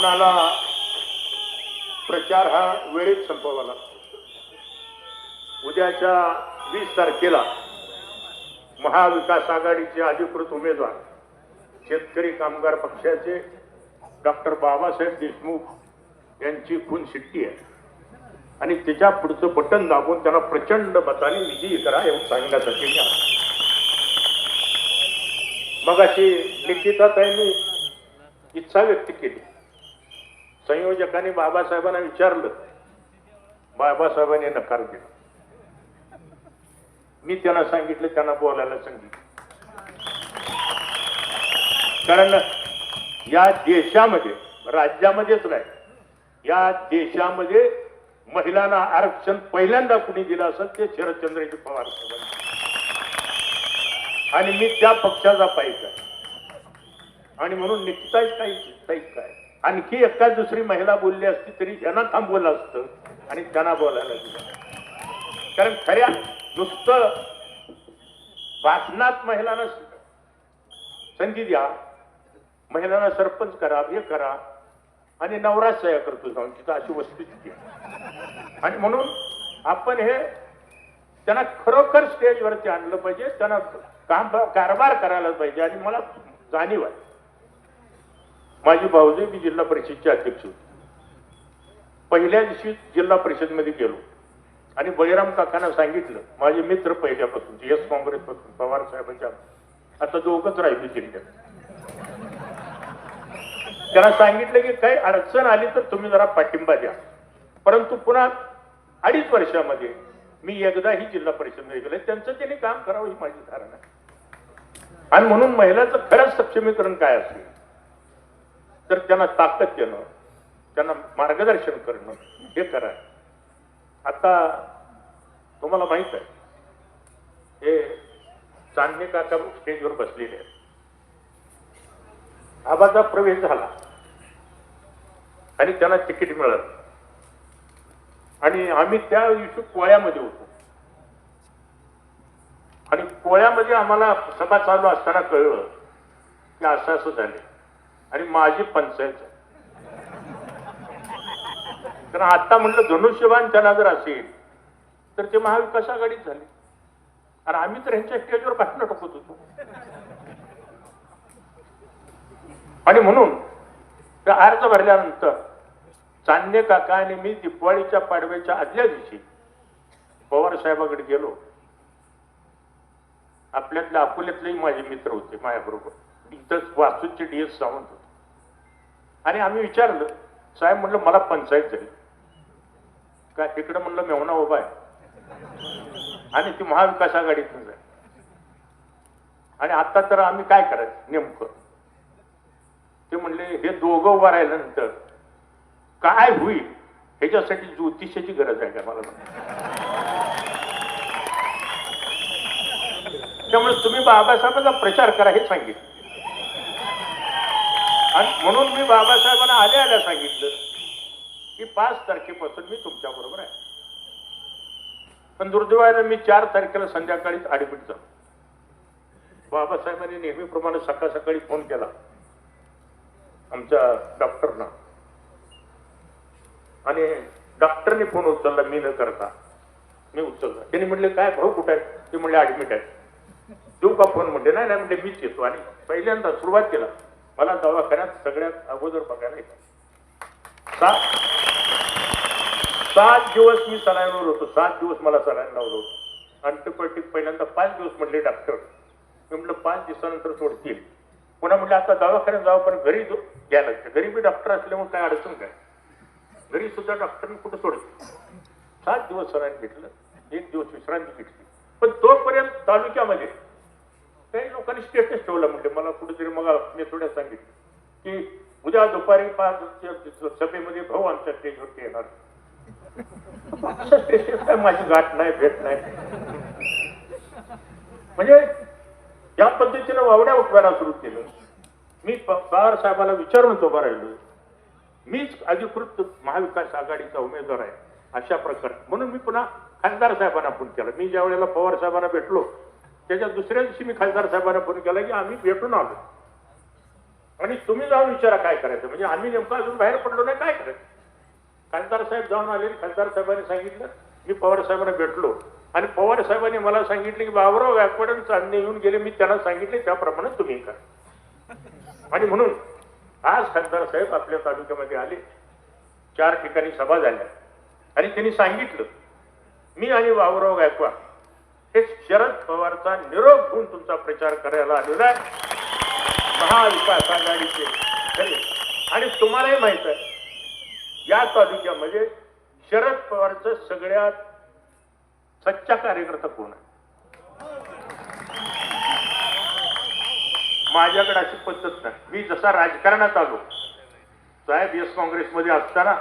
आपणाला प्रचार हा वेळेत संपवावा लागतो. उद्याच्या वीस तारखेला महाविकास आघाडीचे अधिकृत उमेदवार शेतकरी कामगार पक्षाचे डॉक्टर बाबासाहेब देशमुख यांची खून शिट्टी आहे. आणि त्याच्या पुढचं बटन दाबून त्यांना प्रचंड मताने विजयी करा एवढं सांगण्यासाठी मी मग अशी निकिताताईंनी इच्छा व्यक्त केली. संयोजकांनी बाबासाहेबांना विचारलं. बाबासाहेबांनी नकार दिला. मी त्यांना सांगितलं त्यांना बोलायला सांगितलं. कारण या देशामध्ये राज्यामध्येच नाही या देशामध्ये महिलांना आरक्षण पहिल्यांदा कुणी दिलं असेल ते शरदचंद्रजी पवार साहेबांनी आणि मी त्या पक्षाचा पाहिजे. आणि म्हणून निघताच काही काहीच काय? आणखी एका दुसरी महिला बोलली असती तरी त्यांना थांबवलं असतं आणि त्यांना बोलायला दिलं. कारण खऱ्या नुसतं भाषणात महिलांना संधी द्या महिलांना सरपंच करा हे करा आणि नवरा सह्या करतो जाऊन तिथं अशी वस्तुस्थिती आहे आणि म्हणून आपण हे त्यांना खरोखर स्टेजवरती आणलं पाहिजे त्यांना काम कारभार करायला पाहिजे आणि मला जाणीव आहे. माझी भाऊजी मी जिल्हा परिषदचे अध्यक्ष होते. पहिल्या दिवशी जिल्हा परिषदमध्ये गेलो. आणि बळीराम काकांना सांगितलं माझे मित्र पहिल्यापासून एस काँग्रेसपासून पवार साहेबांच्या आता दोघच राहिले जिल्ह्यात त्यांना सांगितलं की काही अडचण आली तर तुम्ही जरा पाठिंबा द्या. परंतु पुन्हा अडीच वर्षामध्ये मी एकदाही जिल्हा परिषदमध्ये गेले. त्यांचं त्यांनी काम करावं ही माझी धारणा. आहे आणि म्हणून महिलांचं खरंच सक्षमीकरण काय असेल? तर त्यांना ताकद देणं त्यांना मार्गदर्शन करणं हे करा. आता तुम्हाला माहीत आहे हे चांदणे काका स्टेजवर बसलेले आहेत. आबाचा प्रवेश झाला. आणि त्यांना तिकीट मिळत आणि आम्ही त्या दिवशी कोळ्यामध्ये होतो. आणि कोळ्यामध्ये आम्हाला सभा चालू असताना कळलं की असं असं झाले आणि माझी पंचायत कारण आता म्हणलं धनुष्यबान त्यांना जर असेल तर ते महाविकास आघाडीत झाले. आणि आम्ही तर ह्यांच्या स्टेजवर भाषणं टाकत होतो. आणि म्हणून त्या अर्ज भरल्यानंतर चांदणे काका आणि मी दिपवाळीच्या पाडव्याच्या आदल्या दिवशी पवार साहेबाकडे गेलो. आपल्यातले अकोल्यातलेही माझे मित्र होते माझ्याबरोबर. इथंच वास्तुचे डी एस सावंत होते. आणि आम्ही विचारलं साहेब म्हटलं मला पंचायत झाली. काय इकडं म्हणलं मेवना उभा आहे. आणि ती महाविकास आघाडीतून जाईल. आणि आता तर आम्ही काय करायचं नेमकं? ते म्हणले हे दोघं उभं राहिल्यानंतर काय होईल? ह्याच्यासाठी ज्योतिषाची गरज आहे का मला? त्यामुळे तुम्ही बाबासाहेबांचा प्रचार करा हे सांगितलं. आणि म्हणून मी बाबासाहेबांना आल्या आल्या सांगितलं की पाच तारखेपासून मी तुमच्या बरोबर आहे. पण दुर्दैवानं मी चार तारखेला संध्याकाळीच ऍडमिट झालो. बाबासाहेबांनी नेहमीप्रमाणे सकाळ सकाळी फोन केला. आमच्या डॉक्टरना आणि डॉक्टरने फोन उचलला मी न करता. मी उचलला. त्यांनी म्हणले काय भाऊ कुठे आहे? ते म्हणले ऍडमिट आहे. देऊ का फोन म्हणते नाही नाही. म्हणजे मीच येतो. आणि पहिल्यांदा सुरुवात केला. मला दवाखान्यात सगळ्यात अगोदर बघायला येतात सात सात दिवस मी सलाईनवर होतो. सात दिवस मला सलाईन लावलं होतं. अँटीबायोटिक पहिल्यांदा पाच दिवस म्हटले डॉक्टर मी म्हटलं पाच दिवसानंतर सोडतील. पुन्हा म्हटलं आता दवाखान्यात जावं पण घरी जो- घ्यायला लागतं घरी मी डॉक्टर असल्यामुळे काय अडचण काय? घरी सुद्धा डॉक्टरने कुठं सोडतो? सात दिवस सलाईन घेतलं. एक दिवस विश्रांती घेतली. पण तोपर्यंत तालुक्यामध्ये ठेवला म्हणजे मला कुठेतरी मग मी थोड्या सांगितलं की उद्या दुपारी पाच सभेमध्ये भाऊ आमच्या स्टेजवरती येणार. असं स्टेजवर काय माझी गाठ नाही भेट नाही. म्हणजे या पद्धतीनं वावड्या उठवायला सुरू केलं. मी पवार साहेबाला विचारून उभा राहिलो. मीच अधिकृत महाविकास आघाडीचा उमेदवार आहे अशा प्रकार. म्हणून मी पुन्हा खासदार साहेबांना फोन केला. मी ज्या वेळेला पवार साहेबांना भेटलो त्याच्या दुसऱ्या दिवशी मी खासदार साहेबांना फोन केला की आम्ही भेटून आलो. आणि तुम्ही जाऊन विचारा काय करायचं. म्हणजे आम्ही नेमकं अजून बाहेर पडलो नाही काय करायचं? खासदार साहेब जाऊन आले खासदार साहेबांनी सांगितलं मी पवार साहेबांना भेटलो. आणि पवार साहेबांनी मला सांगितलं की बाबराव गायकवाड चांदणे येऊन गेले मी त्यांना सांगितले त्याप्रमाणे तुम्ही करा. आणि म्हणून आज खासदार साहेब आपल्या तालुक्यामध्ये आले. चार ठिकाणी सभा झाल्या. आणि त्यांनी सांगितलं मी आणि बाबुराव गायकवाड हे शरद पवारचा निरोप घेऊन तुमचा प्रचार करायला आलेला आहे. महाविकास आघाडीचे आणि तुम्हालाही माहीत आहे या तालुक्यामध्ये शरद पवारचं सगळ्यात सच्चा कार्यकर्ता कोण आहे? माझ्याकडे अशी पद्धत नाही. मी जसा राजकारणात आलो साहेब एस काँग्रेसमध्ये असताना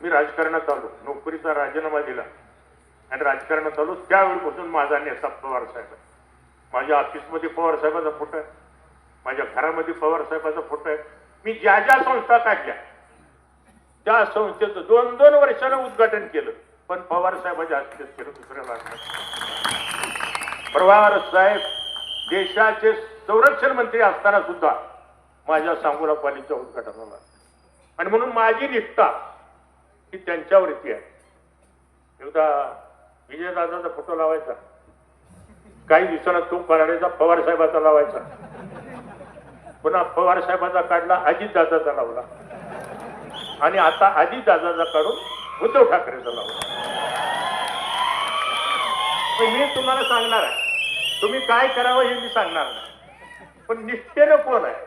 मी राजकारणात आलो. नोकरीचा राजीनामा दिला. आणि राजकारणात आलो त्यावेळीपासून माझा नेता पवार साहेब आहे. माझ्या ऑफिसमध्ये पवार साहेबाचा फोटो आहे. माझ्या घरामध्ये पवार साहेबाचा फोटो आहे. मी ज्या ज्या संस्था काढल्या त्या संस्थेचं दोन दोन वर्षानं उद्घाटन केलं. पण पवार साहेबाच्या हस्ते केलं दुसऱ्या पवार साहेब देशाचे संरक्षण मंत्री असताना सुद्धा माझ्या सांगोला पालीच्या उद्घाटनाला आणि म्हणून माझी निष्ठा ही त्यांच्यावरती आहे. एकदा विजयदादाचा फोटो लावायचा. काही दिवसांना तो फराडेचा पवार साहेबाचा लावायचा. पुन्हा पवार साहेबाचा काढला अजितदादाचा लावला. आणि आता अजितदादाचा काढून उद्धव ठाकरेचा लावला. पण मी तुम्हाला सांगणार आहे. तुम्ही काय करावं हे मी सांगणार नाही. पण निष्ठेनं कोण आहे?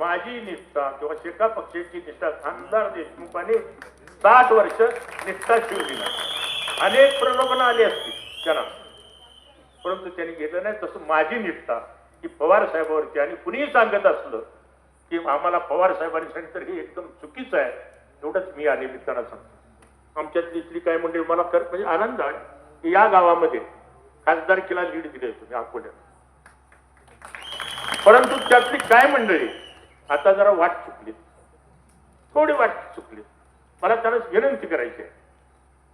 माझी निष्ठा किंवा शेका पक्षाची निष्ठा आमदार देशमुखाने साठ वर्ष निष्ठा शिवली नाही. अनेक प्रलोभनं आली असती त्यांना परंतु त्यांनी घेतलं नाही तसं माझी निष्ठा की पवार साहेबावरची आणि कुणीही सांगत असलं की आम्हाला पवार साहेबांनी सांगितलं हे एकदम चुकीचं आहे. एवढंच मी या निमित्तानं सांगतो. आमच्यातली इथली काय मंडळी मला कर म्हणजे आनंद आहे की या गावामध्ये खासदारकीला लीड दिले तुम्ही अकोल्यात. परंतु त्यातली काय मंडळी आता जरा वाट चुकली. थोडी वाट चुकली. मला त्यांना विनंती करायची आहे.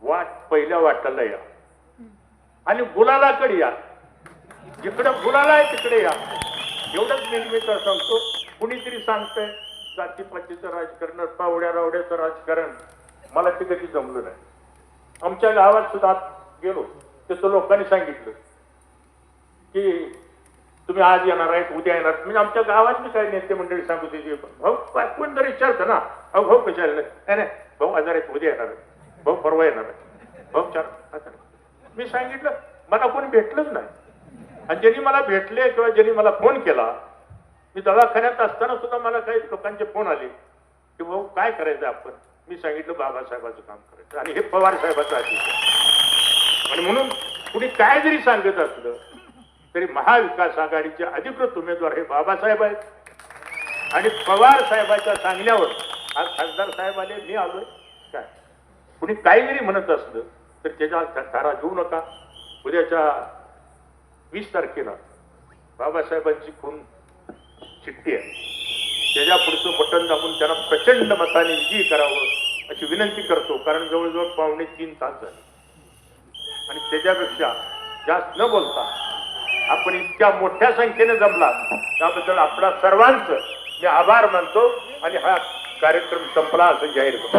वाट पहिल्या वाटाला या. आणि गुलालाकडे या. जिकडं गुलाला आहे तिकडे या. एवढंच निर्मित सांगतो. कुणीतरी सांगतंय जातीपातीचं राजकारण पावड्या रावड्याचं राजकारण. मला ते कधी जमलं नाही. आमच्या गावात सुद्धा गेलो त्याचं लोकांनी सांगितलं की तुम्ही आज येणार आहेत उद्या येणार म्हणजे आमच्या गावातली काय नेते मंडळी सांगू त्याची भाऊ काय कोण जर विचारतं ना? अहो भाऊ कशाला नाही नाही, भाऊ आजार आहेत उद्या येणार आहेत. भाऊ परवा येणार आहे. भाऊ चार मी सांगितलं मला कोणी भेटलंच नाही. आणि ज्यांनी मला भेटले किंवा ज्यांनी मला फोन केला मी दवाखान्यात असताना सुद्धा मला काही लोकांचे फोन आले की भाऊ काय करायचं आपण? मी सांगितलं बाबासाहेबाचं काम करायचं. आणि हे पवार साहेबाचं आदेश आणि म्हणून कुणी काय जरी सांगत असलं तरी महाविकास आघाडीचे अधिकृत उमेदवार हे बाबासाहेब आहेत. आणि पवार साहेबाच्या सांगण्यावर आज खासदार साहेब आले मी आलोय. काय? कुणी काही जरी म्हणत असलं तर त्याच्या धारा घेऊ नका. उद्याच्या वीस तारखेला बाबासाहेबांची खून चिठ्ठी आहे. त्याच्या पुढचं बटन दाबून त्यांना प्रचंड मताने विजयी करावं अशी विनंती करतो कारण जवळजवळ पावणे तीन तास झाले. आणि त्याच्यापेक्षा जास्त न बोलता आपण इतक्या मोठ्या संख्येने जमला त्याबद्दल आपला सर्वांचं मी आभार मानतो आणि हा कार्यक्रम संपला असं जाहीर करतो.